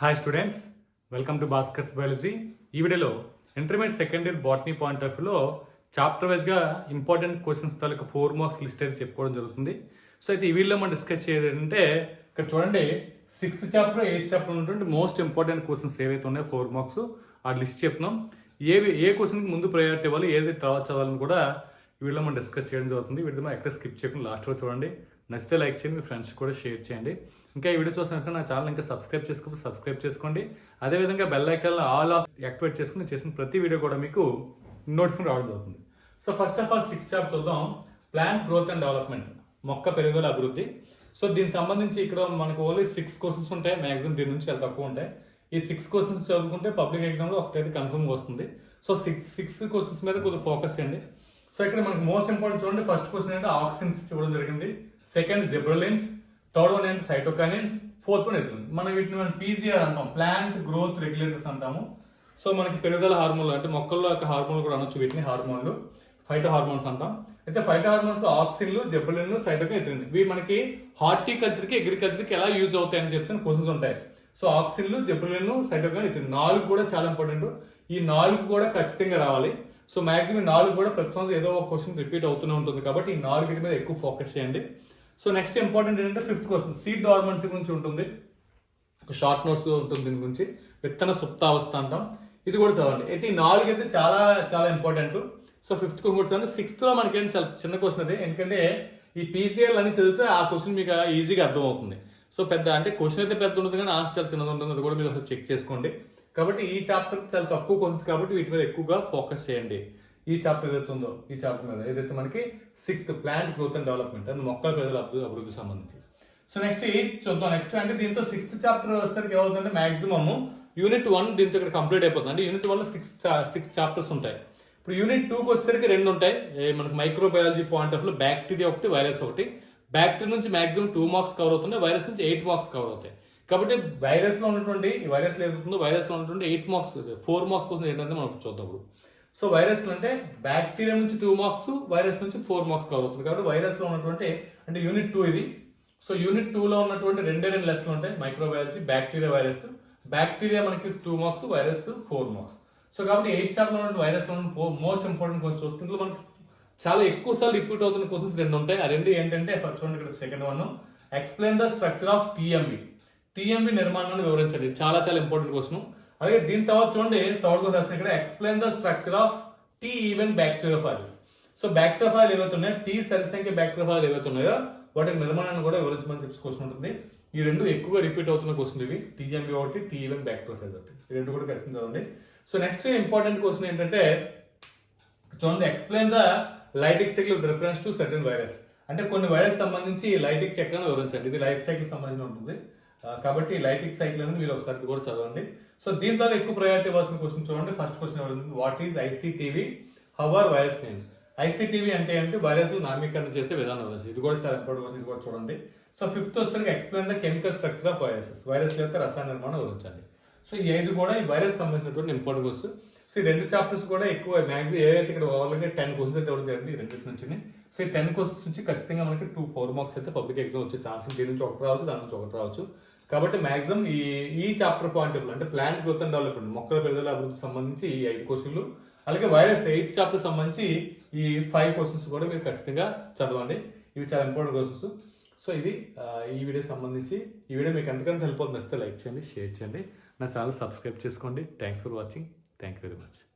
Hi students welcome to Bhaskar's biology ఈ వీడియోలో intermediate second year botany point of వ్యూలో chapter వైజ్గా important questions తాలూకు ఫోర్ మార్క్స్ లిస్ట్ అయితే చెప్పుకోవడం జరుగుతుంది. సో అయితే ఈ వీడియోలో మనం డిస్కస్ చేయాలి ఏంటంటే ఇక్కడ చూడండి సిక్స్త్ చాప్టర్ ఎయిత్ చాప్టర్ ఉన్నటువంటి మోస్ట్ ఇంపార్టెంట్ క్వశ్చన్స్ ఏవైతే ఉన్నాయో ఫోర్ మార్క్స్ ఆ లిస్ట్ చెప్తున్నాం. ఏవి ఏ క్వశ్చన్కి ముందు ప్రయారిటీ ఇవ్వాలి ఏది తర్వాత చదవాలని కూడా ఈ వీడియోలో మనం డిస్కస్ చేయడం జరుగుతుంది. వీడియో మనం ఎక్కడ స్కిప్ చేయకుండా లాస్ట్లో చూడండి. నచ్చితే లైక్ చేయండి మీ ఫ్రెండ్స్ కూడా షేర్ చేయండి. ఇంకా ఈ వీడియో చూసినాక నా ఛానల్ ఇంకా సబ్స్క్రైబ్ చేసుకోకపోతే సబ్స్క్రైబ్ చేసుకోండి. అదేవిధంగా bell icon all of activate చేసుకుని చేసిన ప్రతి వీడియో కూడా మీకు నోటిఫికేషన్ రావడం అవుతుంది so first of all six chap చూద్దాం. Plant growth and development. మొక్క పెరుగుదల అభివృద్ధి. సో దీనికి సంబంధించి ఇక్కడ మనకు ఓన్లీ సిక్స్ క్వశ్చన్స్ ఉంటాయి. మ్యాక్సిమం దీని నుంచి చాలా తక్కువ ఉంటాయి. ఈ సిక్స్ క్వశ్చన్స్ చదువుకుంటే పబ్లిక్ ఎగ్జామ్లో ఒకటైతే కన్ఫర్మ్గా వస్తుంది. సో సిక్స్ సిక్స్ క్వశ్చన్స్ మీద కొద్దిగా ఫోకస్ చేయండి. సో ఇక్కడ మనకి మోస్ట్ ఇంపార్టెంట్ చూడండి. ఫస్ట్ క్వశ్చన్ ఏంటంటే ఆక్సిన్స్ చూడడం జరిగింది. సెకండ్ జెబ్రలిన్స్ థర్డ్ వన్ ఏంటి? సైటోకైనిన్స్ ఫోర్త్ వన్ ఎథిలిన్ మనం వీటిని మనం పీజీఆర్ అంటాం. ప్లాంట్ గ్రోత్ రెగ్యులేటర్స్ అంటాము. సో మనకి పెరుగుదల హార్మోన్లు అంటే మొక్కల్లో యొక్క హార్మోన్లు కూడా అనొచ్చు. వీటిని హార్మోన్లు ఫైటో హార్మోన్స్ అంటాం. అయితే ఫైటో హార్మోన్స్ ఆక్సిన్లు జెబ్రలిన్లు సైటోకైన్ ఎథిలిన్ ఇవి మనకి హార్టికల్చర్కి అగ్రికల్చర్కి ఎలా యూజ్ అవుతాయని చెప్పి క్వశ్చన్స్ ఉంటాయి. సో ఆక్సిన్లు జెబులిన్లు సైటోకైన్ ఎథిలిన్ నాలుగు కూడా చాలా ఇంపార్టెంట్ ఈ నాలుగు కూడా ఖచ్చితంగా రావాలి. సో మాక్సిమం నాలుగు కూడా ప్రతి సంవత్సరం ఏదో ఒక క్వశ్చన్ రిపీట్ అవుతూనే ఉంటుంది. కాబట్టి ఈ నాలుగు మీద ఎక్కువ ఫోకస్ చేయండి. సో నెక్స్ట్ ఇంపార్టెంట్ ఏంటంటే ఫిఫ్త్ క్వశ్చన్ సీడ్ డార్మన్సీ గురించి ఉంటుంది. ఒక షార్ట్ నోట్స్ ఉంటుంది దీని గురించి. విత్తన సుప్తావస్థ అంటాం. ఇది కూడా చదవండి. అయితే ఈ నాలుగు అయితే చాలా చాలా ఇంపార్టెంట్ సో ఫిఫ్త్ కూడా చదవండి. సిక్స్త్లో మనకి ఏంటి చాలా చిన్న క్వశ్చన్ అది. ఎందుకంటే ఈ పీజీఎల్ అని చదివితే ఆ క్వశ్చన్ మీకు ఈజీగా అర్థమవుతుంది. సో పెద్ద అంటే క్వశ్చన్ అయితే పెద్ద ఉంటుంది కానీ ఆన్సర్ చాలా చిన్నది ఉంటుంది. అది కూడా మీరు ఒకసారి చెక్ చేసుకోండి. కాబట్టి ఈ చాప్టర్ చాలా తక్కువ క్వశ్చన్స్ కాబట్టి వీటి మీద ఎక్కువగా ఫోకస్ చేయండి. ఈ చాప్టర్ ఏదైతే ఉందో ఈ చాప్టర్ మీద ఏదైతే మనకి sixth plant growth and development అది మొక్కల పెద్దల అభివృద్ధికి సంబంధించి సో నెక్స్ట్ ఎయిత్ చూద్దాం. నెక్స్ట్ అంటే దీంతో సిక్స్త్ చాప్టర్ వచ్చేసరికి ఏమవుతుందంటే మాక్సిమమ్ యూనిట్ వన్ దీంతో ఇక్కడ కంప్లీట్ అయిపోతుంది. అంటే unit one six six chapters ఉంటాయి. ఇప్పుడు యూనిట్ టూకి వచ్చేసరికి రెండు ఉంటాయి. ఏ మనకి మైక్రోబయాలజీ పాయింట్ ఆఫ్లో బ్యాక్టీరియా ఒకటి వైరస్ ఒకటి. బ్యాక్టీరియా నుంచి మాక్సిమం టూ మార్క్స్ కవర్ అవుతున్నాయి. వైరస్ నుంచి ఎయిట్ మార్క్స్ కవర్ అవుతాయి. కాబట్టి వైరస్లో ఉన్నటువంటి ఈ వైరస్లో ఏదవుతుందో ఉన్నటువంటి ఎయిట్ మార్క్స్ ఫోర్ మార్క్స్ కోసం ఏంటంటే మనం చూద్దాం ఇప్పుడు. సో వైరస్లు అంటే బ్యాక్టీరియా నుంచి టూ మార్క్స్ వైరస్ నుంచి ఫోర్ మార్క్స్ కవర్ అవుతుంది కాబట్టి వైరస్లో ఉన్నటువంటి అంటే యూనిట్ టూ ఇది. సో యూనిట్ టూలో ఉన్నటువంటి రెండే రెండు లెసన్లు ఉంటాయి. మైక్రోబయాలజీ బ్యాక్టీరియా వైరస్ బ్యాక్టీరియా మనకి two marks virus four marks so కాబట్టి ఎయిత్ చాప్టర్ ఉన్న వైరస్లో మోస్ట్ ఇంపార్టెంట్ క్వశ్చన్ వస్తుంది ఇందులో మనకి చాలా ఎక్కువ సార్లు రిపీట్ అవుతున్న క్వశ్చన్స్ రెండు ఉంటాయి. ఆ రెండు ఏంటంటే ఫస్ట్ చూడండి ఇక్కడ second one explain the structure of TMV TMV నిర్మాణాన్ని వివరించండి. చాలా చాలా ఇంపార్టెంట్ క్వశ్చన్ అలాగే దీని తర్వాత చూడండి థర్డ్ క్వశ్చన్ రాసిన ఇక్కడ? Explain the structure of T even bacteriophages so bacteriophage ఏవైతే ఉన్నాయో టీ సెల్ సంఖ్య బ్యాక్టీరియోఫాయిల్ ఏవైతే ఉన్నాయో వాటి నిర్మాణాన్ని కూడా వివరించమని చెప్పి క్వశ్చన్ ఉంటుంది. ఈ రెండు ఎక్కువగా రిపీట్ అవుతున్న క్వశ్చన్ ఇవి. టీఎంబి ఒకటి టీ ఈవెన్ బ్యాక్టీరియోఫాయిల్ ఒకటి. ఈ రెండు కూడా కలిసి చదవండి. సో నెక్స్ట్ ఇంపార్టెంట్ క్వశ్చన్ ఏంటంటే చూడండి explain the lytic cycle with reference to certain virus అంటే కొన్ని వైరస్ సంబంధించి లైటిక్ చక్రాన్ని వివరించండి. ఇది లైఫ్ సైకిల్ సంబంధించి ఉంటుంది. కాబట్టి లైటిక్ సైకిల్ అనేది మీరు ఒకసారి కూడా చదవండి. సో దీని ద్వారా ఎక్కువ ప్రయారిటీ వాల్సిన క్వశ్చన్ చూడండి. ఫస్ట్ క్వశ్చన్ ఎవరు what is ICTV how are virus names ICTV అంటే ఏంటి? వైరస్ నామీకరణ చేసే విధానం గురించి ఇది కూడా చాలా ఇంపార్టెంట్ ఇది కూడా చూడండి. సో ఫిఫ్త్ వస్తుంది. Explain the chemical structure of viruses virus యొక్క రసాయన నిర్మాణం వివరించండి. సో ఈ ఐదు కూడా ఈ వైరస్ సంబంధించినటువంటి ఇంపార్టెంట్ క్వశ్చన్ సో ఈ రెండు చాప్టర్స్ కూడా ఎక్కువ మ్యాక్సిమం ఏవైతే ఇక్కడ ఓవర్గా టెన్ క్వశ్చన్స్ అయితే ఇవ్వడం జరిగింది ఈ రెండింటి నుంచి. సో ఈ టెన్ క్వశ్చన్స్ నుంచి ఖచ్చితంగా మనకి టూ ఫోర్ మార్క్స్ అయితే పబ్లిక్ ఎగ్జామ్ వచ్చే ఛాన్స్ దీని నుంచి ఒకటి రావచ్చు దాని నుంచి ఒకటి రావచ్చు. కాబట్టి మ్యాక్సిమం ఈ ఈ చాప్టర్ పాయింట్ ఆఫ్ అంటే ప్లాంట్ గ్రోత్ అండ్ డెవలప్మెంట్ మొక్కల పెరుగుదల అభివృద్ధి సంబంధించి ఈ ఐదు క్వశ్చన్లు అలాగే వైరస్ ఎయిత్ చాప్టర్ సంబంధించి ఈ ఫైవ్ క్వశ్చన్స్ కూడా మీరు ఖచ్చితంగా చదవండి. ఇవి చాలా ఇంపార్టెంట్ క్వశ్చన్స్ సో ఇది ఈ వీడియో సంబంధించి ఈ వీడియో మీకు ఎంతకంత హెల్ప్ అవుతుంది నచ్చితే లైక్ చేయండి షేర్ చేయండి. నా ఛానల్ సబ్స్క్రైబ్ చేసుకోండి. Thanks for watching thank you very much